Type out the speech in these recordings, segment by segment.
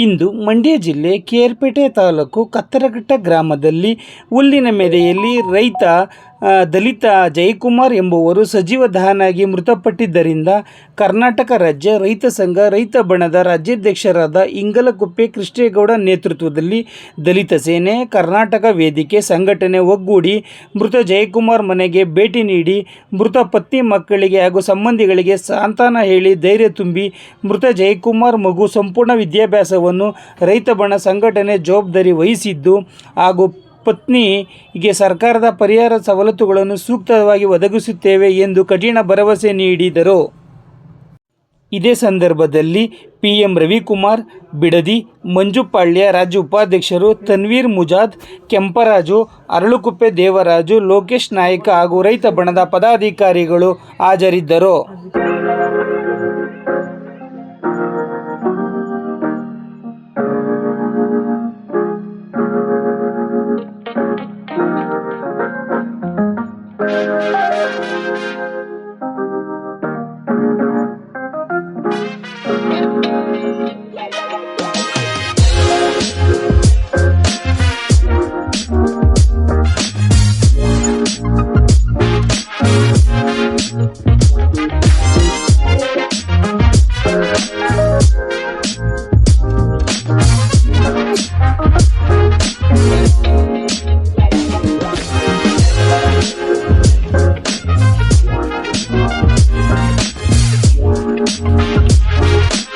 ಇಂದು ಮಂಡ್ಯ ಜಿಲ್ಲೆ ಕೇರ್ಪೇಟೆ ತಾಲೂಕು ಕತ್ತರಘಟ್ಟ ಗ್ರಾಮದಲ್ಲಿ ಹುಲ್ಲಿನ ಮೆದೆಯಲ್ಲಿ ರೈತ ದಲಿತ ಜಯಕುಮಾರ್ ಎಂಬುವರು ಸಜೀವ ದಹನಾಗಿ ಮೃತಪಟ್ಟಿದ್ದರಿಂದ ಕರ್ನಾಟಕ ರಾಜ್ಯ ರೈತ ಸಂಘ ರೈತ ಬಣದ ರಾಜ್ಯಾಧ್ಯಕ್ಷರಾದ ಇಂಗಲಕುಪ್ಪೆ ಕೃಷ್ಣೇಗೌಡ ನೇತೃತ್ವದಲ್ಲಿ ದಲಿತ ಸೇನೆ, ಕರ್ನಾಟಕ ವೇದಿಕೆ ಸಂಘಟನೆ ಒಗ್ಗೂಡಿ ಮೃತ ಜಯಕುಮಾರ್ ಮನೆಗೆ ಭೇಟಿ ನೀಡಿ ಮೃತ ಪತ್ನಿ ಮಕ್ಕಳಿಗೆ ಹಾಗೂ ಸಂಬಂಧಿಗಳಿಗೆ ಸಾಂತ್ವನ ಹೇಳಿ ಧೈರ್ಯ ತುಂಬಿ ಮೃತ ಜಯಕುಮಾರ್ ಮಗು ಸಂಪೂರ್ಣ ವಿದ್ಯಾಭ್ಯಾಸವನ್ನು ರೈತ ಬಣ ಸಂಘಟನೆ ಜವಾಬ್ದಾರಿ ವಹಿಸಿದ್ದು ಹಾಗೂ ಪತ್ನಿಗೆ ಸರ್ಕಾರದ ಪರಿಹಾರ ಸವಲತ್ತುಗಳನ್ನು ಸೂಕ್ತವಾಗಿ ಒದಗಿಸುತ್ತೇವೆ ಎಂದು ಕಠಿಣ ಭರವಸೆ ನೀಡಿದರು. ಇದೇ ಸಂದರ್ಭದಲ್ಲಿ ಪಿ ಎಂ ರವಿಕುಮಾರ್, ಬಿಡದಿ ಮಂಜುಪಾಳ್ಯ ರಾಜ್ಯ ಉಪಾಧ್ಯಕ್ಷರು ತನ್ವೀರ್ ಮುಜಾದ್, ಕೆಂಪರಾಜು, ಅರಳುಕುಪ್ಪೆ ದೇವರಾಜು, ಲೋಕೇಶ್ ನಾಯ್ಕ ಹಾಗೂ ರೈತ ಬಣದ ಪದಾಧಿಕಾರಿಗಳು ಹಾಜರಿದ್ದರು.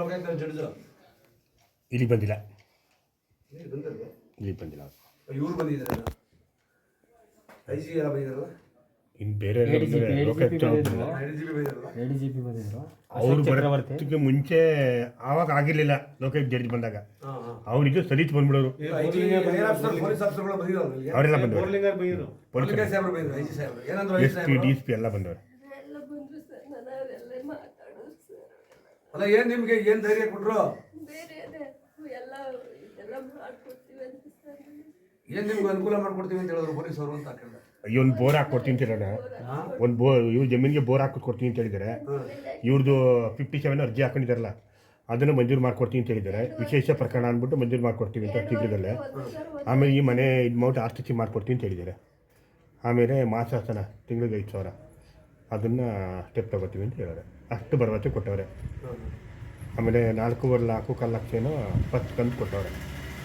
ಲೋಕಾಯುಕ್ತ ಜಡ್ಜ್ ಇಲ್ಲಿ ಬಂದಿಲ್ಲ. ಬಂದಿರಲ್ಲ ಇಲ್ಲಿ ಬಂದಿಲ್ಲ. ಇವ್ರು ಬಂದಿದ್ದಾರೆ ಐ ಜಿ ಎಲ್ಲ ಬಂದಿದ್ದಾರಲ್ಲ ಇನ್ನು ಬೇರೆ ಲೋಕಾಯುಕ್ತ ಜಿ ಪಿ ಬಂದಿದ್ರು. ಅವ್ರು ಬರೋದಕ್ಕೆ ಮುಂಚೆ ಆವಾಗ ಆಗಿರ್ಲಿಲ್ಲ ಲೋಕಾಯುಕ್ತ ಜಡ್ಜ್ ಬಂದಾಗ. ಅವನಿಗೆ ಸಲೀತ್ ಬಂದ್ಬಿಡೋರು. ಅವರೆಲ್ಲ ಬಂದವರು. ಡಿ ಎಸ್ ಪಿ ಎಲ್ಲ ಬಂದವರು ಎಲ್ಲ ಬಂದ್ರು ಸರ್ ನಾನು ಅವರೆಲ್ಲ ಮಾತಾಡೋದು ಸರ್ ಅಲ್ಲ ಏನ್ ನಿಮ್ಗೆ ಏನ್ ಧೈರ್ಯ ಕೊಟ್ರು? ಬೇರೆ ಅದೇ ಎಲ್ಲ ಇದೆಲ್ಲ ಮಾಡ್ಕೊಡ್ತೀವಿ ಅಂತ ಸರ್ ಏನ್ ನಿಮ್ಗೆ ಅನುಕೂಲ ಮಾಡ್ಕೊಡ್ತೀವಿ ಅಂತ ಹೇಳಿದ್ರು ಪೊಲೀಸ್ ಅವರು ಅಂತ ಕೇಳಿದ್ರೆ ಅಯ್ಯೋ ಒಂದು ಬೋರ್ ಹಾಕೊಡ್ತೀನಿ ಅಂತ ಹೇಳೋಣ ಒಂದು ಬೋರ್ ಇವ್ರ ಜಮೀನಿಗೆ ಬೋರ್ ಹಾಕಿ ಕೊಡ್ತೀನಿ ಅಂತ ಹೇಳಿದಾರೆ ಇವ್ರದ್ದು ಫಿಫ್ಟಿ ಸೆವೆನ್ ಅರ್ಜಿ ಹಾಕೊಂಡಿದ್ದಾರಲ್ಲ ಅದನ್ನು ಮಂಜೂರು ಮಾಡ್ಕೊಡ್ತೀನಿ ಅಂತ ಹೇಳಿದ್ದಾರೆ. ವಿಶೇಷ ಪ್ರಕರಣ ಅಂದ್ಬಿಟ್ಟು ಮಂಜೂರು ಮಾಡ್ಕೊಡ್ತೀವಿ ಅಂತ ಶೀಘ್ರದಲ್ಲೇ ಆಮೇಲೆ ಈ ಮನೆ ಇದು ಮೌಂಟ್ ಆಸ್ತಿ ಸಿ ಮಾಡ್ಕೊಡ್ತೀನಿ ಅಂತ ಹೇಳಿದ್ದಾರೆ. ಆಮೇಲೆ ಮಾಸಾಸನ ತಿಂಗಳಿಗೆ ಐದು ಸಾವಿರ. ಅದನ್ನು ಸ್ಟೆಪ್ ತಗೋತೀವಿ ಅಂತ ಹೇಳಿದ್ರೆ ಅಷ್ಟು ಭರವಸೆ ಕೊಟ್ಟವ್ರೆ. ಆಮೇಲೆ ನಾಲ್ಕೂವರೆ ನಾಲ್ಕು ಕಾಲು ಲಕ್ಷ ಏನೋ ಫಸ್ಟ್ ಕಂತು ಕೊಟ್ಟವ್ರೆ.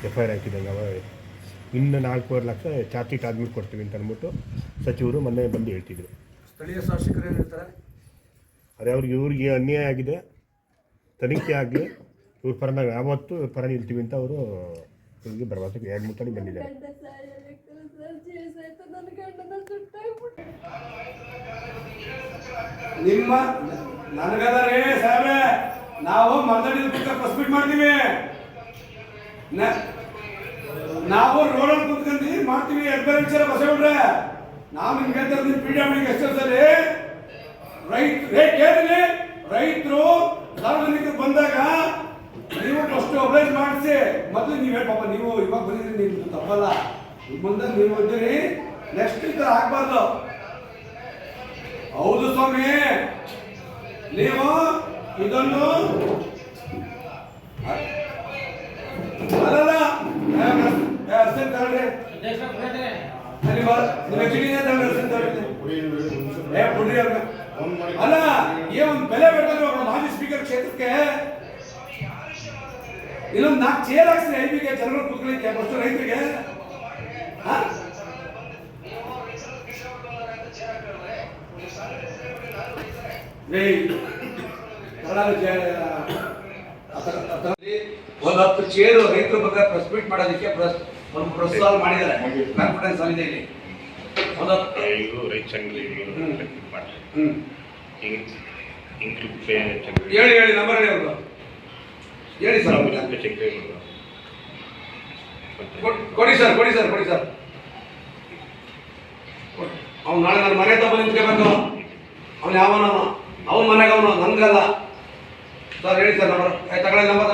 ಎಫ್ ಐ ಆರ್ ಹಾಕಿದಂಗೆ ಅವ ಇನ್ನು ನಾಲ್ಕೂವರೆ ಲಕ್ಷ ಚಾರ್ಜ್ ಶೀಟ್ ಆದ್ಮೇಲೆ ಕೊಡ್ತೀವಿ ಅಂತ ಅಂದ್ಬಿಟ್ಟು ಸಚಿವರು ಮೊನ್ನೆ ಬಂದು ಹೇಳ್ತಿದ್ರು. ಸ್ಥಳೀಯ ಶಾಸಕರು ಏನ್ ಹೇಳ್ತಾರೆ? ಅದೇ ಅವ್ರಿಗೆ ಇವ್ರಿಗೆ ಅನ್ಯಾಯ ಆಗಿದೆ. ತನಿಖೆ ಆಗಲಿ ಇವ್ರ ಪರ ನಾವು ಯಾವತ್ತೂ ಇವ್ರ ಪರ ನಿಲ್ತೀವಿ ಅಂತ ಅವರು ಇವ್ರಿಗೆ ಭರವಸೆ ಎರಡು ಮೂರು ತಡಿ ಬಂದಿದ್ದಾರೆ. ನಿಮ್ಮ ನನಗದಾರೆ ಸಾಹೇಬ್ರೆ ನಾವು ಮಾತಾಡಿದ ಪುಸ್ತಕ ಪ್ರಸ್ಮಿಟ್ ಮಾಡ್ತೀವಿ. ನಾವು ರೋಡಲ್ಲಿ ಕುತ್ಕೊಂಡಿ ಮಾಡ್ತೀವಿ ಎಡ್ಬೇರೆ ವಿಚಾರ ಬಸಬಿಟ್ರೆ ನಾವು ನಿಮ್ಗೆ ಹೇಳ್ತಾರೆ ಪಿ ಡಬ್ಲ್ಯೂ ಸರಿ ರೈತ ರೇಟ್ ಕೇಳಿದ್ರಿ? ರೈತರು ಸಾರ್ವಜನಿಕರು ಬಂದಾಗ ನೀವು ಫಸ್ಟ್ ಅಪ್ಲೈಸ್ ಮಾಡಿಸಿ, ಮೊದಲು ನೀವು ಪಾಪ ನೀವು ಇವಾಗ ಬಂದಿದ್ರಿ ನಿಮ್ದು ತಪ್ಪಲ್ಲ. ಮುಂದೆ ನೀವು ಬಂದಿರಿ ನೆಕ್ಸ್ಟ್ ಈ ಥರ ಆಗ್ಬಾರ್ದು. ಹೌದು ಸ್ವಾಮಿ. ನೀವು ಇದನ್ನು ಅಲ್ಲಲ್ಲ ಅರ್ಜೆಂಟ್ ತಗೊಳ್ರಿ. ಅಲ್ಲಿ ಏ, ಒಂದು ಬೆಲೆ ಬೇಕಂದ್ರೆ ಮಾಜಿ ಸ್ಪೀಕರ್ ಕ್ಷೇತ್ರಕ್ಕೆ ಇಲ್ಲೊಂದು ನಾಲ್ಕು ಚೇರ್ ಹಾಕ್ಸಿ ಐಬಿಗೆ ಜನರು ಕೂತ್ಕೊಳ್ಳಿಕ್ಕೆ ರೈತರಿಗೆ ಹಾ? ಏಯ್, ಕನ್ನಡ ಜ- ಅತ- ಅತ- ಒಂದು ಹತ್ತು ಚೇರು ರೈತರ ಬಗ್ಗೆ ಪ್ರೆಸ್ ಮೀಟ್ ಮಾಡೋದಕ್ಕೆ ಒಂದು ಮಾಡಿದ್ದಾರೆ. ಕಾನ್ಫಿಡೆನ್ಸ್ ಸಮಿತಿಯಲ್ಲಿ ಒಂದು ರೈತ ಹೇಳಿ ಹೇಳಿ ನಂಬರ್ ಹೇಳಿ ಅವ್ರದ್ದು ಹೇಳಿ ಸರ್ ಕೊಡಿ ಸರ್ ಕೊಡಿ ಸರ್ ಕೊಡಿ ಸರ್ ಅವ್ನು ನಾಳೆ ನನ್ನ ಮನೆ ತಗೊಂಡು ನಿಂತ್ಕೋಬೇಕು ಅವ್ನು ಯಾವನ. ಅವನ ಮನೆಗೆ ಅವನು ನನ್ಗಲ್ಲ ಸರ್ ಹೇಳಿ ಸರ್ ನಂಬರ್ ತಗೊಳ್ಳಿ ನಂಬರ್